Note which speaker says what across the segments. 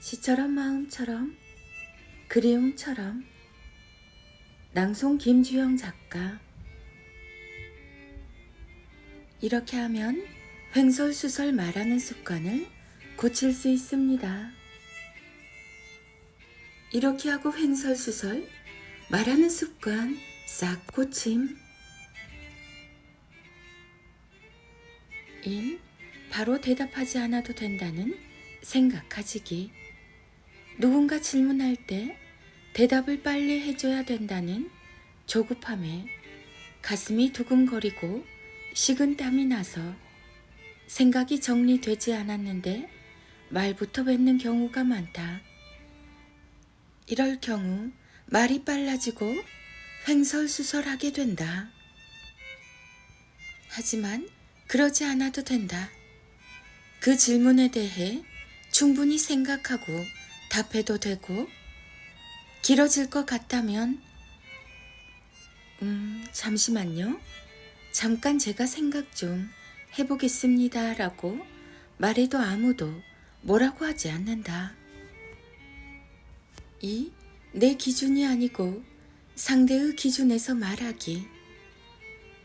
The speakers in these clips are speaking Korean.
Speaker 1: 시처럼 마음처럼 그리움처럼 낭송 김주영 작가 이렇게 하면 횡설수설 말하는 습관을 고칠 수 있습니다. 이렇게 하고 횡설수설 말하는 습관 싹 고침 1. 바로 대답하지 않아도 된다는 생각하지기 누군가 질문할 때 대답을 빨리 해줘야 된다는 조급함에 가슴이 두근거리고 식은 땀이 나서 생각이 정리되지 않았는데 말부터 뱉는 경우가 많다. 이럴 경우 말이 빨라지고 횡설수설하게 된다. 하지만 그러지 않아도 된다. 그 질문에 대해 충분히 생각하고 답해도 되고 길어질 것 같다면 음, 잠시만요. 잠깐 제가 생각 좀 해보겠습니다. 라고 말해도 아무도 뭐라고 하지 않는다. 2. 내 기준이 아니고 상대의 기준에서 말하기.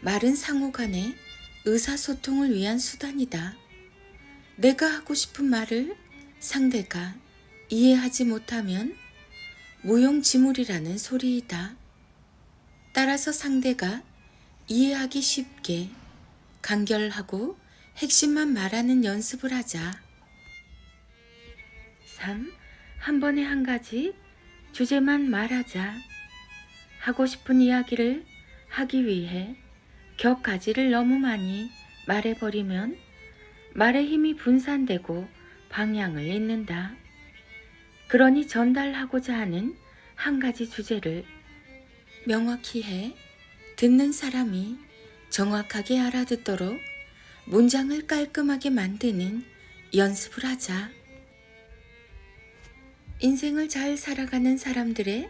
Speaker 1: 말은 상호 간의 의사소통을 위한 수단이다. 내가 하고 싶은 말을 상대가 이해하지 못하면 무용지물이라는 소리이다. 따라서 상대가 이해하기 쉽게 간결하고 핵심만 말하는 연습을 하자. 3. 한 번에 한 가지 주제만 말하자. 하고 싶은 이야기를 하기 위해 격 가지를 너무 많이 말해버리면 말의 힘이 분산되고 방향을 잃는다. 그러니 전달하고자 하는 한 가지 주제를 명확히 해 듣는 사람이 정확하게 알아듣도록 문장을 깔끔하게 만드는 연습을 하자. 인생을 잘 살아가는 사람들의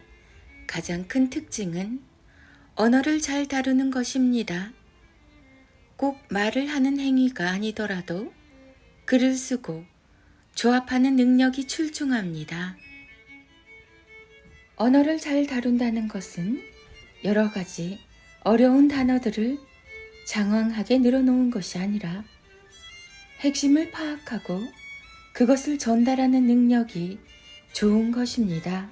Speaker 1: 가장 큰 특징은 언어를 잘 다루는 것입니다. 꼭 말을 하는 행위가 아니더라도 글을 쓰고 조합하는 능력이 출중합니다. 언어를 잘 다룬다는 것은 여러 가지 어려운 단어들을 장황하게 늘어놓은 것이 아니라 핵심을 파악하고 그것을 전달하는 능력이 좋은 것입니다.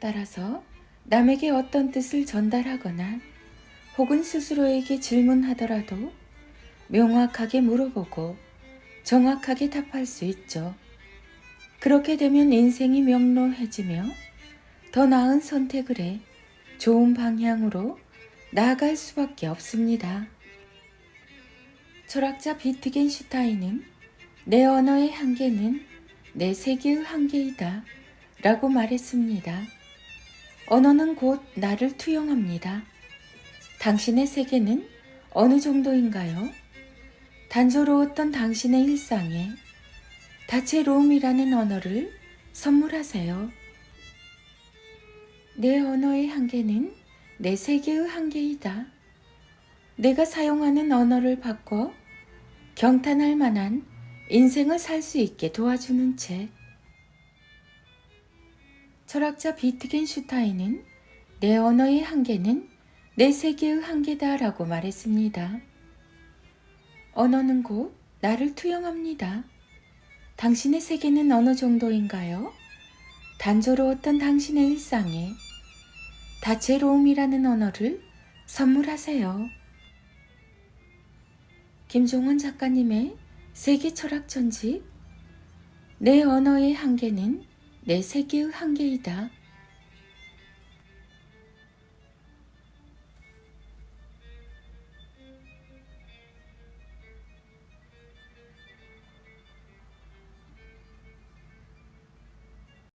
Speaker 1: 따라서 남에게 어떤 뜻을 전달하거나 혹은 스스로에게 질문하더라도 명확하게 물어보고 정확하게 답할 수 있죠. 그렇게 되면 인생이 명료해지며 더 나은 선택을 해 좋은 방향으로 나아갈 수밖에 없습니다. 철학자 비트겐슈타인은 내 언어의 한계는 내 세계의 한계이다 라고 말했습니다. 언어는 곧 나를 투영합니다. 당신의 세계는 어느 정도인가요? 단조로웠던 당신의 일상에 다채로움이라는 언어를 선물하세요. 내 언어의 한계는 내 세계의 한계이다. 내가 사용하는 언어를 바꿔 경탄할 만한 인생을 살 수 있게 도와주는 책. 철학자 비트겐슈타인은 내 언어의 한계는 내 세계의 한계다라고 말했습니다. 언어는 곧 나를 투영합니다. 당신의 세계는 어느 정도인가요? 단조로웠던 당신의 일상에 다채로움이라는 언어를 선물하세요. 김종원 작가님의 세계 철학 전집 내 언어의 한계는 내 세계의 한계이다.